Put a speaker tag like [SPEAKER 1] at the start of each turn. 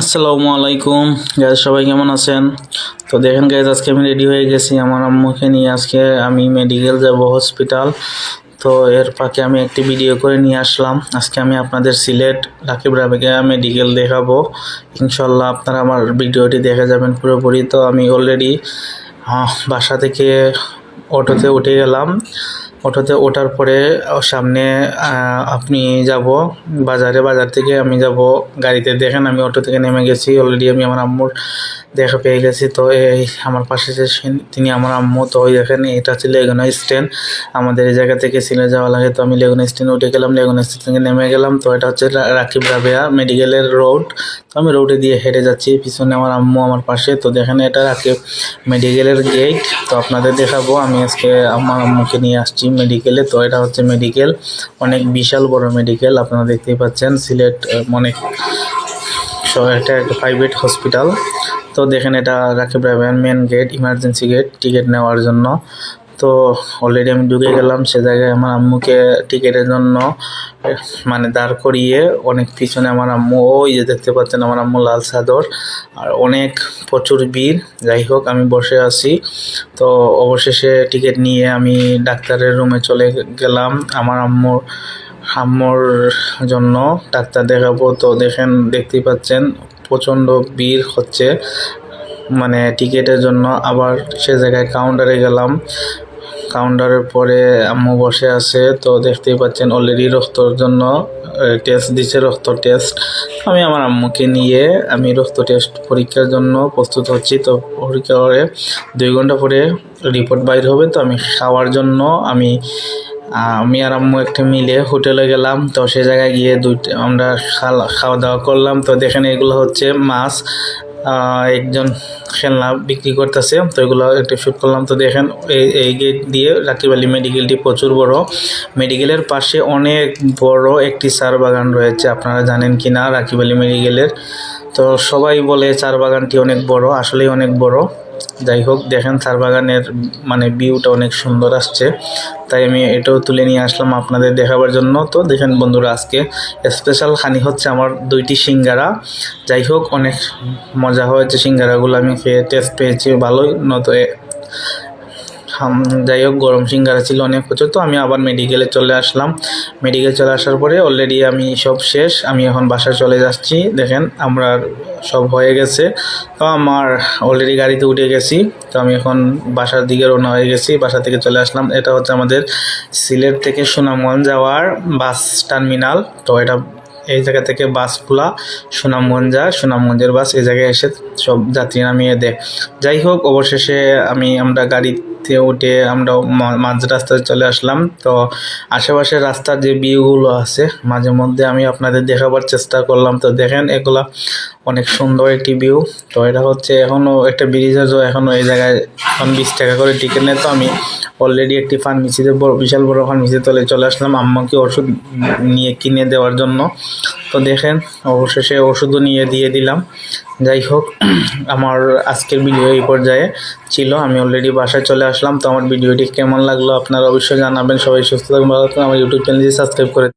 [SPEAKER 1] আসসালামু আলাইকুম। গ্যাস সবাই কেমন আছেন? তো দেখেন গাইজ আজকে আমি রেডি হয়ে গেছি। আমার আম্মুকে নিয়ে আজকে আমি মেডিকেল যাব হসপিটাল তো এর ফাঁকে আমি একটি ভিডিও করে নিয়ে আসলাম। আজকে আমি আপনাদের সিলেট রাকিব রাবেকে মেডিকেল দেখাবো। ইনশাল্লাহ আপনারা আমার ভিডিওটি দেখে যাবেন পুরোপুরি। তো আমি অলরেডি বাসা থেকে অটোতে উঠে গেলাম। অটোতে ওঠার পরে সামনে আপনি যাব, বাজারে, বাজার থেকে আমি যাব, গাড়িতে দেখেন আমি অটো থেকে নেমে গেছি অলরেডি আমি আমার আম্মুর দেখা পেয়ে গেছি, তো এই আমার পাশে যে তিনি আমার আম্মু, তো ওই দেখেন, এটা হচ্ছে লেগুনা স্ট্যান্ড আমাদের এই জায়গা থেকে সিলে যাওয়া লাগে, তো আমি লেগুনা স্ট্যান্ডে উঠে গেলাম লেগুনা স্ট্যান্ড থেকে নেমে গেলাম, তো এটা হচ্ছে রাকিব রাবেয়া মেডিকেলের রোড আমি রোডে দিয়ে হেঁটে যাচ্ছি, পিছনে আমার আম্মু আমার পাশে। তো দেখেন এটা রাকিব মেডিকেলের গেট তো আপনাদের দেখাবো, আমি আজকে আমার আম্মুকে নিয়ে আসছি মেডিকেলে তো এটা হচ্ছে মেডিকেল অনেক বিশাল বড় মেডিকেল আপনারা দেখতেই পাচ্ছেন, সিলেট অনেক এটা একটা প্রাইভেট হসপিটাল তো দেখেন এটা রাকিব রাবেয়ার main gate emergency gate ticket নেওয়ার জন্য। তো অলরেডি আমি ঢুকে গেলাম, সে জায়গায় আমার আম্মুকে টিকিটের জন্য মানে দাঁড় করিয়ে অনেক পিছনে আমার আম্মু, ওই যে দেখতে পাচ্ছেন আমার আম্মু লাল চাদর, আর অনেক প্রচুর ভিড়। যাই হোক, আমি বসে আছি। তো অবশেষে টিকিট নিয়ে আমি ডাক্তারের রুমে চলে গেলাম আমার আম্মুর আম্মুর জন্য। ডাক্তার দেখাবো তো দেখেন, দেখতেই পাচ্ছেন, প্রচণ্ড ভিড় হচ্ছে মানে টিকিটের জন্য। আবার সে জায়গায় কাউন্টারে গেলাম। কাউন্টারের পরে আম্মু বসে আছে, তো দেখতেই পাচ্ছেন অলরেডি রক্তর জন্য টেস্ট দিচ্ছে রক্ত টেস্ট আমি আমার আম্মুকে নিয়ে আমি রক্ত টেস্ট পরীক্ষার জন্য প্রস্তুত হচ্ছি, তো পরীক্ষা করে দুই ঘণ্টা পরে রিপোর্ট বাইর হবে, তো আমি খাওয়ার জন্য আমি আমি আর আম্মু একটা মিলে হোটেলে গেলাম, তো সে জায়গায় গিয়ে দুইটা, আমরা খাওয়া দাওয়া করলাম, তো দেখেন এগুলো হচ্ছে মাছ একজন খেলনা বিক্রি করতেছে। তো এগুলো একটু শ্যুট করলাম। তো দেখেন, এই গেট দিয়ে রাকিব আলী মেডিকেলটি প্রচুর বড়। মেডিকেলের পাশে অনেক বড় একটি সার বাগান রয়েছে। আপনারা জানেন কি না রাকিব আলী মেডিকেলের তো সবাই বলে চার বাগানটি অনেক বড়, আসলেই অনেক বড়। যাই হোক, দেখেন চার বাগানের মানে ভিউটা অনেক সুন্দর আসছে। তাই আমি এটাও তুলে নিয়ে আসলাম আপনাদের দেখাবার জন্য। তো দেখেন বন্ধুরা, আজকে স্পেশাল খানি হচ্ছে আমার দুইটি সিঙ্গারা। যাই হোক, অনেক মজা হয়েছে সিঙ্গারাগুলো, আমি খেয়ে টেস্ট পেয়েছি ভালোই নত যাই হোক, গরম সিঙ্গারা ছিল অনেক প্রচুর, তো আমি আবার মেডিকেলে চলে আসলাম। মেডিকেল চলে আসার পরে অলরেডি আমি সব শেষ, আমি এখন বাসায় চলে যাচ্ছি। দেখেন, আমরা সব হয়ে গেছে। তো আমার অলরেডি গাড়িতে উঠে গেছি, তো আমি এখন বাসার দিকে রওনা হয়ে গেছি, বাসা থেকে চলে আসলাম। এটা হচ্ছে আমাদের সিলেট থেকে সুনামগঞ্জ যাওয়ার বাস টার্মিনাল। তো এটা এই জায়গা থেকে বাসগুলা সুনামগঞ্জ যায় সুনামগঞ্জের বাস এই জায়গায় এসে সব যাত্রী নামিয়ে দেয়। যাই হোক, অবশেষে আমি, আমরা গাড়িতে উঠে আমরা মাঝ রাস্তায় চলে আসলাম। তো আশেপাশের রাস্তার যে ভিউগুলো আছে, মাঝে মধ্যে আমি আপনাদের দেখাবার চেষ্টা করলাম। তো দেখেন, এগুলা অনেক সুন্দর একটি ভিউ। তো এটা হচ্ছে এখনও একটা ব্রিজ আছে এখনও এই জায়গায় এখন বিশ টাকা করে টিকিট নেয়। তো আমি অলরেডি একটি ফার্মেসিতে বড় বিশাল বড় ফার্মেসিতে চলে চলে আসলাম। আম্মাকে ওষুধ নিয়ে কিনে দেওয়ার জন্য। তো দেখেন, অবশেষে ওষুধও নিয়ে দিয়ে দিলাম। যাই হোক, আমার আজকের ভিডিও এই পর্যায়ে ছিল। আমি অলরেডি বাসায় চলে আসলাম, তো আমার ভিডিওটি কেমন লাগল আপনারা অবশ্যই জানাবেন। সবাই সুস্থ থাকবেন, ভালো থাকবেন। আমার ইউটিউব চ্যানেলটি সাবস্ক্রাইব করে